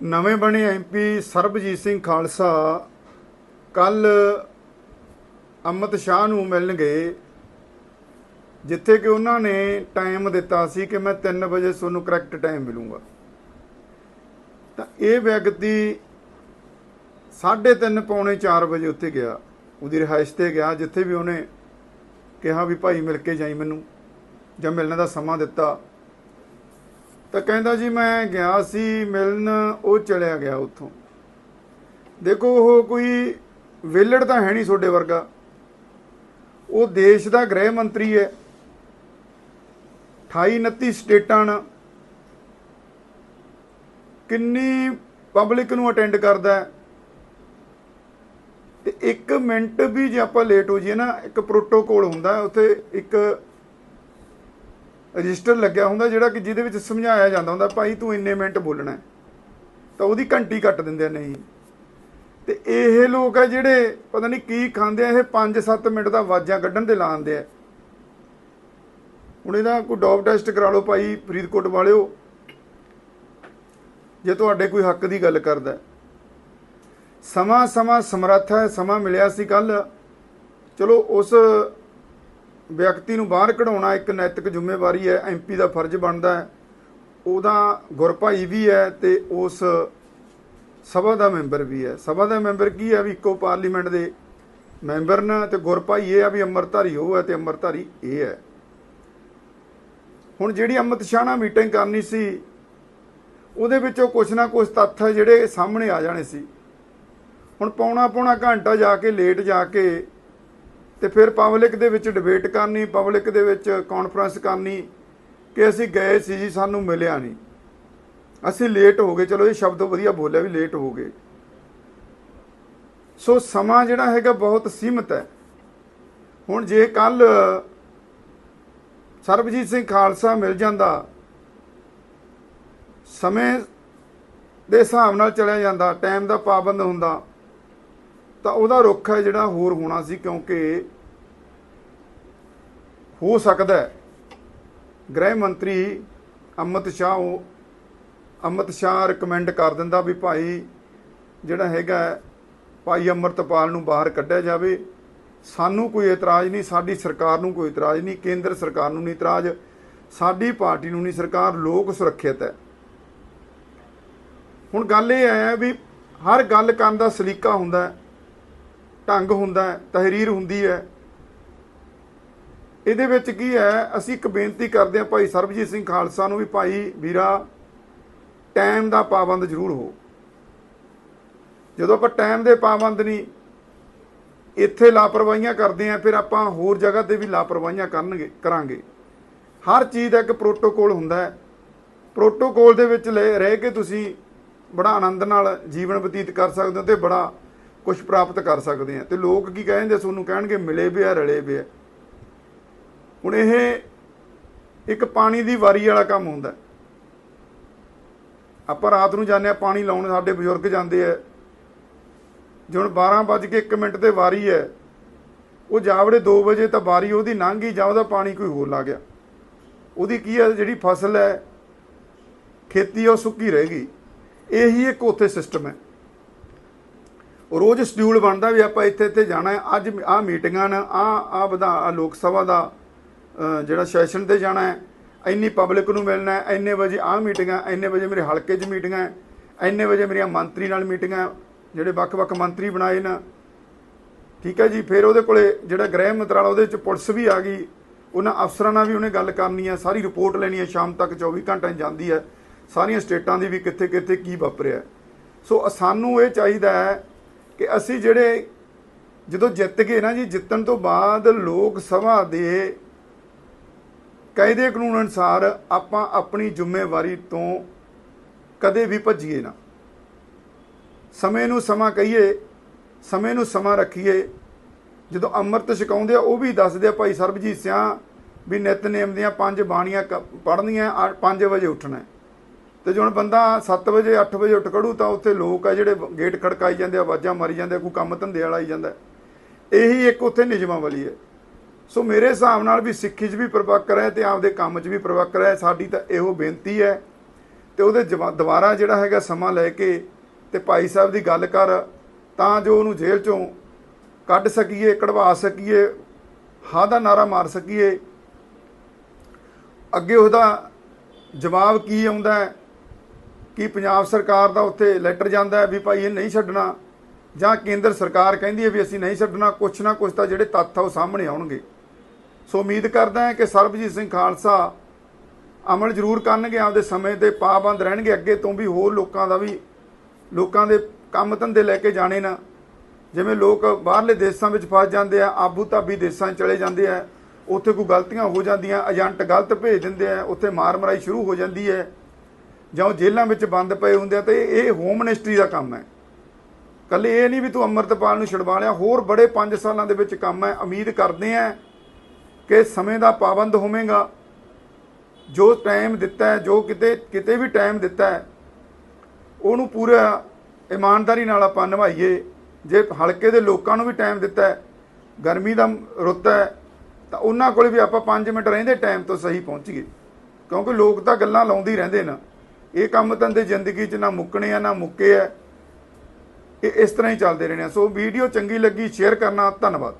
ਨਵੇਂ ਬਣੇ ਐਮਪੀ ਸਰਬਜੀਤ ਸਿੰਘ ਖਾਲਸਾ ਕੱਲ ਅਮਿਤ ਸ਼ਾਹ ਨੂੰ ਮਿਲਣ ਗਏ ਜਿੱਥੇ ਕਿ ਉਹਨਾਂ ਨੇ ਟਾਈਮ ਦਿੱਤਾ ਸੀ ਕਿ ਮੈਂ 3 ਵਜੇ ਤੁਹਾਨੂੰ ਕਰੈਕਟ ਟਾਈਮ ਮਿਲੂੰਗਾ। ਤਾਂ ਇਹ ਵਿਅਕਤੀ 3:30 ਪੌਣੇ 4 ਵਜੇ ਉੱਥੇ ਗਿਆ, ਉਹਦੀ ਰਿਹਾਇਸ਼ ਤੇ ਗਿਆ, ਜਿੱਥੇ ਵੀ ਉਹਨੇ ਕਿਹਾ ਵੀ ਭਾਈ ਮਿਲ ਕੇ ਜਾਈ ਮੈਨੂੰ, ਜਾਂ ਮਿਲਣ ਦਾ ਸਮਾਂ ਦਿੱਤਾ। ਤਾਂ ਕਹਿੰਦਾ ਜੀ ਮੈਂ ਗਿਆ ਸੀ, ਮਿਲਣ, ਉਹ ਚਲਿਆ ਗਿਆ ਉੱਥੋਂ। ਦੇਖੋ, ਉਹ ਕੋਈ ਵਿਲੜ ਤਾਂ ਹੈ ਨਹੀਂ ਤੁਹਾਡੇ ਵਰਗਾ। ਉਹ ਦੇਸ਼ ਦਾ ਗ੍ਰਹਿ ਮੰਤਰੀ ਹੈ। 28 29 ਸਟੇਟਾਂ ਨਾਲ ਕਿੰਨੀ ਪਬਲਿਕ ਨੂੰ ਅਟੈਂਡ ਕਰਦਾ ਹੈ। ਤੇ 1 ਮਿੰਟ ਵੀ ਜੇ ਆਪਾਂ ਲੇਟ ਹੋ ਜਾਈਏ ਨਾ, ਇੱਕ ਪ੍ਰੋਟੋਕੋਲ ਹੁੰਦਾ, ਉੱਥੇ ਇੱਕ ਰਜਿਸਟਰ ਲੱਗਿਆ ਹੁੰਦਾ ਜਿਹੜਾ ਕਿ ਜਿਹਦੇ ਵਿੱਚ ਸਮਝਾਇਆ ਜਾਂਦਾ ਹੁੰਦਾ, ਭਾਈ ਤੂੰ ਇੰਨੇ ਮਿੰਟ ਬੋਲਣਾ ਤਾਂ ਉਹਦੀ ਘੰਟੀ ਕੱਟ ਦਿੰਦੇ ਨਹੀਂ। ਤੇ ਇਹ ਲੋਕ ਆ ਜਿਹੜੇ ਪਤਾ ਨਹੀਂ ਕੀ ਖਾਂਦੇ ਆ, ਇਹ 5-7 ਮਿੰਟ ਦਾ ਆਵਾਜ਼ਾਂ ਕੱਢਣ ਤੇ ਲਾਉਂਦੇ ਆ। ਹੁਣ ਇਹਦਾ ਕੋਈ ਡੋਪ ਟੈਸਟ ਕਰਾ ਲਓ ਭਾਈ ਫਰੀਦਕੋਟ ਵਾਲਿਓ, ਜੇ ਤੁਹਾਡੇ ਕੋਈ ਹੱਕ ਦੀ ਗੱਲ ਕਰਦਾ। ਸਮਾਂ ਸਮਾਂ ਸਮਰੱਥ ਹੈ, ਸਮਾਂ ਮਿਲਿਆ ਸੀ ਕੱਲ ਚਲੋ ਉਸ ਵਿਅਕਤੀ ਨੂੰ ਬਾਹਰ ਕਢਾਉਣਾ ਇੱਕ ਨੈਤਿਕ ਜ਼ਿੰਮੇਵਾਰੀ ਹੈ ਐਮਪੀ ਦਾ ਫਰਜ਼ ਬਣਦਾ ਹੈ। ਉਹਦਾ ਗੁਰਭਾਈ ਵੀ ਹੈ ਤੇ ਉਸ ਸਭਾ ਦਾ ਮੈਂਬਰ ਵੀ ਹੈ। ਸਭਾ ਦਾ ਮੈਂਬਰ ਕੀ ਹੈ? ਵੀ ਇੱਕੋ ਪਾਰਲੀਮੈਂਟ ਦੇ ਮੈਂਬਰ ਨੇ ਤੇ ਗੁਰਭਾਈ ਇਹ ਆ ਵੀ ਅੰਮ੍ਰਿਤਧਾਰੀ ਉਹ ਹੈ ਤੇ ਅੰਮ੍ਰਿਤਧਾਰੀ ਇਹ ਹੈ। ਹੁਣ ਜਿਹੜੀ ਅਮਿਤ ਸ਼ਾਹ ਨਾਲ ਮੀਟਿੰਗ ਕਰਨੀ ਸੀ, ਉਹਦੇ ਵਿੱਚੋਂ ਕੁਛ ਨਾ ਕੁਛ ਤੱਥ ਜਿਹੜੇ ਸਾਹਮਣੇ ਆ ਜਾਣੇ ਸੀ। ਹੁਣ ਪੌਣਾ ਪੌਣਾ ਘੰਟਾ ਜਾ ਕੇ, ਲੇਟ ਜਾ ਕੇ ਤੇ ਫਿਰ ਪਬਲਿਕ ਦੇ ਵਿੱਚ ਡਿਬੇਟ ਕਰਨੀ ਪਬਲਿਕ ਦੇ ਵਿੱਚ ਕਾਨਫਰੰਸ ਕਰਨੀ ਕਿ ਅਸੀਂ ਗਏ ਸੀ ਜੀ, ਸਾਨੂੰ ਮਿਲਿਆ ਨਹੀਂ। ਅਸੀਂ ਲੇਟ ਹੋ ਗਏ। ਚਲੋ ਇਹ ਸ਼ਬਦ ਵਧੀਆ ਬੋਲਿਆ ਵੀ ਲੇਟ ਹੋ ਗਏ। ਸੋ ਸਮਾਂ ਜਿਹੜਾ ਹੈਗਾ ਬਹੁਤ ਸੀਮਤ ਹੈ। ਹੁਣ ਜੇ ਕੱਲ ਸਰਬਜੀਤ ਸਿੰਘ ਖਾਲਸਾ ਮਿਲ ਜਾਂਦਾ, ਸਮੇਂ ਦੇ ਹਿਸਾਬ ਨਾਲ ਚਲਿਆ ਜਾਂਦਾ ਟਾਈਮ ਦਾ ਪਾਬੰਦ ਹੁੰਦਾ ਤਾਂ ਉਹਦਾ ਰੁੱਖ ਹੈ ਜਿਹੜਾ ਹੋਰ ਹੋਣਾ ਸੀ ਕਿਉਂਕਿ ਹੋ ਸਕਦਾ ਹੈ। ਗ੍ਰਹਿ ਮੰਤਰੀ ਅਮਿਤ ਸ਼ਾਹ ਉਹ ਅਮਿਤ ਸ਼ਾਹ ਰეკਮੈਂਡ ਕਰ ਦਿੰਦਾ ਵੀ ਭਾਈ ਜਿਹੜਾ ਹੈਗਾ ਭਾਈ ਅਮਰਤਪਾਲ ਨੂੰ ਬਾਹਰ ਕੱਢਿਆ ਜਾਵੇ। ਸਾਨੂੰ ਕੋਈ ਇਤਰਾਜ਼ ਨਹੀਂ, ਸਾਡੀ ਸਰਕਾਰ ਨੂੰ ਕੋਈ ਇਤਰਾਜ਼ ਨਹੀਂ, ਕੇਂਦਰ ਸਰਕਾਰ ਨੂੰ ਨਹੀਂ ਇਤਰਾਜ਼, ਸਾਡੀ ਪਾਰਟੀ ਨੂੰ ਨਹੀਂ, ਸਰਕਾਰ ਲੋਕ ਸੁਰੱਖਿਅਤ ਹੈ। ਹੁਣ ਗੱਲ ਇਹ ਹੈ ਵੀ ਹਰ ਗੱਲ ਕਰਨ ਦਾ ਸਲੀਕਾ ਹੁੰਦਾ ਹੈ। ਢੰਗ ਹੁੰਦਾ ਹੈ, ਤਹਰੀਰ ਹੁੰਦੀ ਹੈ। ਇਹਦੇ ਵਿੱਚ ਕੀ ਹੈ, ਅਸੀਂ ਇੱਕ ਬੇਨਤੀ ਕਰਦੇ ਹਾਂ ਭਾਈ ਸਰਬਜੀਤ ਸਿੰਘ ਖਾਲਸਾ ਨੂੰ ਵੀ ਭਾਈ ਵੀਰਾ, ਟਾਈਮ ਦਾ ਪਾਬੰਦ ਜ਼ਰੂਰ ਹੋ। ਜਦੋਂ ਆਪਾਂ ਟਾਈਮ ਦੇ ਪਾਬੰਦ ਨਹੀਂ, ਇੱਥੇ ਲਾਪਰਵਾਹੀਆਂ ਕਰਦੇ ਆ ਫਿਰ ਆਪਾਂ ਹੋਰ ਜਗ੍ਹਾ ਤੇ ਵੀ ਲਾਪਰਵਾਹੀਆਂ ਕਰਨਗੇ, ਕਰਾਂਗੇ। ਹਰ ਚੀਜ਼ ਦਾ ਇੱਕ ਪ੍ਰੋਟੋਕੋਲ ਹੁੰਦਾ ਹੈ। ਪ੍ਰੋਟੋਕੋਲ ਦੇ ਵਿੱਚ ਲੈ- ਰਹਿ ਕੇ ਤੁਸੀਂ ਬੜਾ ਆਨੰਦ ਨਾਲ ਜੀਵਨ ਬਤੀਤ ਕਰ ਸਕਦੇ ਹੋ ਤੇ ਬੜਾ ਕੁਝ ਪ੍ਰਾਪਤ ਕਰ ਸਕਦੇ ਆ। ਤੇ ਲੋਕ ਕੀ ਕਹਿੰਦੇ ਤੁਹਾਨੂੰ ਕਹਿਣਗੇ, ਮਿਲੇ ਵੀ ਆ, ਰਲੇ ਵੀ ਆ। ਹੁਣ ਇਹ ਇੱਕ ਪਾਣੀ ਦੀ ਵਾਰੀ ਵਾਲਾ ਕੰਮ ਹੁੰਦਾ। ਆਪਾਂ ਰਾਤ ਨੂੰ ਜਾਂਦੇ ਆ, ਪਾਣੀ ਲਾਉਣ, ਸਾਡੇ ਬਜ਼ੁਰਗ ਜਾਂਦੇ ਆ। ਜੇ ਹੁਣ 12 ਵੱਜ ਕੇ 1 ਮਿੰਟ ਤੇ ਵਾਰੀ ਹੈ, ਉਹ ਜਾਵੜੇ 2 ਵਜੇ ਤਾਂ ਵਾਰੀ ਉਹਦੀ ਲੰਘ ਗਈ ਜਾਂ, ਉਹਦਾ ਪਾਣੀ ਕੋਈ ਹੋਰ ਲਾ ਗਿਆ। ਉਹਦੀ ਕੀ ਹੈ ਜਿਹੜੀ ਫਸਲ ਹੈ, ਖੇਤੀ ਉਹ ਸੁੱਕੀ ਰਹਿ ਗਈ। ਇਹੀ ਇੱਕ ਉੱਥੇ ਸਿਸਟਮ ਹੈ। ਰੋਜ਼ ਸ਼ਡਿਊਲ ਬਣਦਾ ਵੀ ਆਪਾਂ ਇੱਥੇ ਇੱਥੇ ਜਾਣਾ ਹੈ। ਅੱਜ ਆਹ ਮੀਟਿੰਗਾਂ ਨੇ ਆ ਆ ਵਧਾ ਲੋਕ ਸਭਾ ਦਾ ਜਿਹੜਾ ਸੈਸ਼ਨ ਤੇ ਜਾਣਾ ਹੈ। ਇੰਨੀ ਪਬਲਿਕ ਨੂੰ ਮਿਲਣਾ ਹੈ ਇੰਨੇ ਵਜੇ ਆਹ ਮੀਟਿੰਗਾਂ ਇੰਨੇ ਵਜੇ ਮੇਰੇ ਹਲਕੇ 'ਚ ਮੀਟਿੰਗਾਂ ਹੈ, ਇੰਨੇ ਵਜੇ ਮੇਰੀਆਂ ਮੰਤਰੀ ਨਾਲ ਮੀਟਿੰਗਾਂ ਜਿਹੜੇ ਵੱਖ-ਵੱਖ ਮੰਤਰੀ ਬਣਾਏ ਨਾ। ਠੀਕ ਹੈ ਜੀ ਫਿਰ ਉਹਦੇ ਕੋਲੇ ਜਿਹੜਾ ਗ੍ਰਹਿ ਮੰਤਰਾਲਾ ਉਹਦੇ 'ਚ ਪੁਲਿਸ ਵੀ ਆ ਗਈ। ਉਹਨਾਂ ਅਫਸਰਾਂ ਨਾਲ ਵੀ ਉਹਨੇ ਗੱਲ ਕਰਨੀ ਹੈ ਸਾਰੀ ਰਿਪੋਰਟ ਲੈਣੀ ਹੈ ਸ਼ਾਮ ਤੱਕ 24 ਘੰਟੇ ਜਾਂਦੀ ਹੈ। ਸਾਰੀਆਂ ਸਟੇਟਾਂ ਦੀ ਵੀ ਕਿੱਥੇ ਕਿੱਥੇ ਕੀ ਵਾਪਰਿਆ ਸੋ ਸਾਨੂੰ ਇਹ ਚਾਹੀਦਾ ਹੈ ਕਿ ਅਸੀਂ ਜਿਹੜੇ ਜਦੋਂ ਜਿੱਤ ਗਏ ਨਾ ਜੀ, ਜਿੱਤਣ ਤੋਂ ਬਾਅਦ ਲੋਕ ਸਭਾ ਦੇ ਕਾਇਦੇ ਕਾਨੂੰਨ ਅਨੁਸਾਰ ਆਪਾਂ ਆਪਣੀ ਜ਼ਿੰਮੇਵਾਰੀ ਤੋਂ ਕਦੇ ਵੀ ਭੱਜੀਏ ਨਾ। ਸਮੇਂ ਨੂੰ ਸਮਾਂ ਕਹੀਏ, ਸਮੇਂ ਨੂੰ ਸਮਾਂ ਰੱਖੀਏ। ਜਦੋਂ ਅੰਮ੍ਰਿਤ ਛਕਾਉਂਦੇ ਆ, ਉਹ ਵੀ ਦੱਸਦੇ ਆ ਭਾਈ ਸਰਬਜੀਤ ਸਿੰਘ ਵੀ ਨਿਤਨੇਮ ਦੀਆਂ ਪੰਜ ਬਾਣੀਆਂ ਪੜ੍ਹਨੀਆਂ 5 ਵਜੇ ਉੱਠਣਾ। ਹੈ। ਜੇ ਹੁਣ ਬੰਦਾ 7 ਵਜੇ 8 ਵਜੇ ਉੱਠ ਖੜੂ, ਤਾਂ ਉੱਥੇ ਲੋਕ ਆ ਜਿਹੜੇ ਗੇਟ ਖੜਕਾਈ ਜਾਂਦੇ ਆਵਾਜ਼ਾਂ ਮਾਰੀ ਜਾਂਦੇ ਆ, ਕੋਈ ਕੰਮ ਧੰਦੇ ਵਾਲਾ ਆਈ ਜਾਂਦਾ। ਇਹੀ ਇੱਕ ਉੱਥੇ ਨਿਯਮਾਂ ਵਾਲੀ ਹੈ। ਸੋ ਮੇਰੇ ਹਿਸਾਬ ਨਾਲ ਵੀ ਸਿੱਖੀ 'ਚ ਵੀ ਪ੍ਰਵੱਕਰ ਹੈ ਤੇ ਆਪਦੇ ਕੰਮ 'ਚ ਵੀ ਪ੍ਰਵੱਕਰ ਹੈ ਸਾਡੀ ਤਾਂ ਇਹੋ ਬੇਨਤੀ ਹੈ। ਤੇ ਉਹਦੇ ਜਵਾ- ਦੁਬਾਰਾ ਜਿਹੜਾ ਹੈਗਾ ਸਮਾਂ ਲੈ ਕੇ ਤੇ ਭਾਈ ਸਾਹਿਬ ਦੀ ਗੱਲ ਕਰ, ਤਾਂ ਜੋ ਉਹਨੂੰ ਜੇਲ੍ਹ ਚੋਂ ਕੱਢ ਸਕੀਏ, ਕਢਵਾ ਸਕੀਏ, ਹਾਂ ਦਾ ਨਾਰਾ ਮਾਰ ਸਕੀਏ। ਅੱਗੇ ਉਹਦਾ ਜਵਾਬ ਕੀ ਆਉਂਦਾ ਹੈ? ਕਿ ਪੰਜਾਬ ਸਰਕਾਰ ਦਾ ਉੱਥੇ ਲੈਟਰ ਜਾਂਦਾ ਹੈ ਵੀ ਭਾਈ ਇਹ ਨਹੀਂ ਛੱਡਣਾ, ਜਾਂ ਕੇਂਦਰ ਸਰਕਾਰ ਕਹਿੰਦੀ ਹੈ ਵੀ ਅਸੀਂ ਨਹੀਂ ਛੱਡਣਾ, ਕੁਛ ਨਾ ਕੁਛ ਤਾਂ ਜਿਹੜੇ ਤੱਥ ਆ ਉਹ ਸਾਹਮਣੇ ਆਉਣਗੇ। ਸੋ ਉਮੀਦ ਕਰਦਾ ਹਾਂ ਕਿ ਸਰਬਜੀਤ ਸਿੰਘ ਖਾਲਸਾ ਅਮਲ ਜ਼ਰੂਰ ਕਰਨਗੇ, ਆਪਦੇ ਸਮੇਂ ਤੇ ਪਾਬੰਦ ਰਹਿਣਗੇ, ਅੱਗੇ ਤੋਂ ਵੀ ਹੋਰ ਲੋਕਾਂ ਦਾ ਵੀ, ਲੋਕਾਂ ਦੇ ਕੰਮ ਧੰਦੇ ਲੈ ਕੇ ਜਾਣੇ ਨਾ। ਜਿਵੇਂ ਲੋਕ ਬਾਹਰਲੇ ਦੇਸ਼ਾਂ ਵਿੱਚ ਫਸ ਜਾਂਦੇ ਆ, ਆਬੂ ਧਾਬੀ ਦੇਸ਼ਾਂ ਚਲੇ ਜਾਂਦੇ ਆ, ਉੱਥੇ ਕੋਈ ਗਲਤੀਆਂ ਹੋ ਜਾਂਦੀਆਂ, ਏਜੰਟ ਗਲਤ ਭੇਜ ਦਿੰਦੇ ਆ, ਉੱਥੇ ਮਾਰ ਮਰਾਈ ਸ਼ੁਰੂ ਹੋ ਜਾਂਦੀ ਹੈ। ਜਾਂ ਉਹ ਜੇਲ੍ਹਾਂ ਵਿੱਚ ਬੰਦ ਪਏ ਹੁੰਦੇ ਆ ਤੇ ਇਹ ਹੋਮ ਮਿਨਿਸਟਰੀ ਦਾ ਕੰਮ ਹੈ। ਕੱਲੇ ਇਹ ਨਹੀਂ ਵੀ ਤੂੰ ਅੰਮ੍ਰਿਤਪਾਲ ਨੂੰ ਛਡਵਾ ਲਿਆ, ਹੋਰ ਬੜੇ 5 ਸਾਲਾਂ ਦੇ ਵਿੱਚ ਕੰਮ ਹੈ। ਉਮੀਦ ਕਰਦੇ ਆ ਕਿ ਸਮੇਂ ਦਾ ਪਾਬੰਦ ਹੋਵੇਗਾ। ਜੋ ਟਾਈਮ ਦਿੱਤਾ ਹੈ, ਜੋ ਕਿਤੇ ਕਿਤੇ ਵੀ ਟਾਈਮ ਦਿੱਤਾ ਹੈ, ਉਹਨੂੰ ਪੂਰਾ ਇਮਾਨਦਾਰੀ ਨਾਲ ਆਪਾਂ ਨਿਭਾਈਏ। ਜੇ ਹਲਕੇ ਦੇ ਲੋਕਾਂ ਨੂੰ ਵੀ ਟਾਈਮ ਦਿੱਤਾ ਹੈ, ਗਰਮੀ ਦਾ ਰੁੱਤ ਹੈ, ਤਾਂ ਉਹਨਾਂ ਕੋਲ ਵੀ ਆਪਾਂ 5 ਮਿੰਟ ਰਹਿੰਦੇ ਟਾਈਮ ਤੋਂ ਸਹੀ ਪਹੁੰਚੀਏ। ਕਿਉਂਕਿ ਲੋਕ ਤਾਂ ਗੱਲਾਂ ਲਾਉਂਦੇ ਰਹਿੰਦੇ ਨੇ। ਇਹ ਕੰਮ ਧੰਦੇ ਜ਼ਿੰਦਗੀ 'ਚ ਨਾ ਮੁੱਕਣੇ ਆ, ਨਾ ਮੁੱਕੇ ਆ। ਇਹ ਇਸ ਤਰ੍ਹਾਂ ਹੀ ਚੱਲਦੇ ਰਹਿਣੇ ਆ। ਸੋ ਵੀਡੀਓ ਚੰਗੀ ਲੱਗੀ, ਸ਼ੇਅਰ ਕਰਨਾ, ਧੰਨਵਾਦ।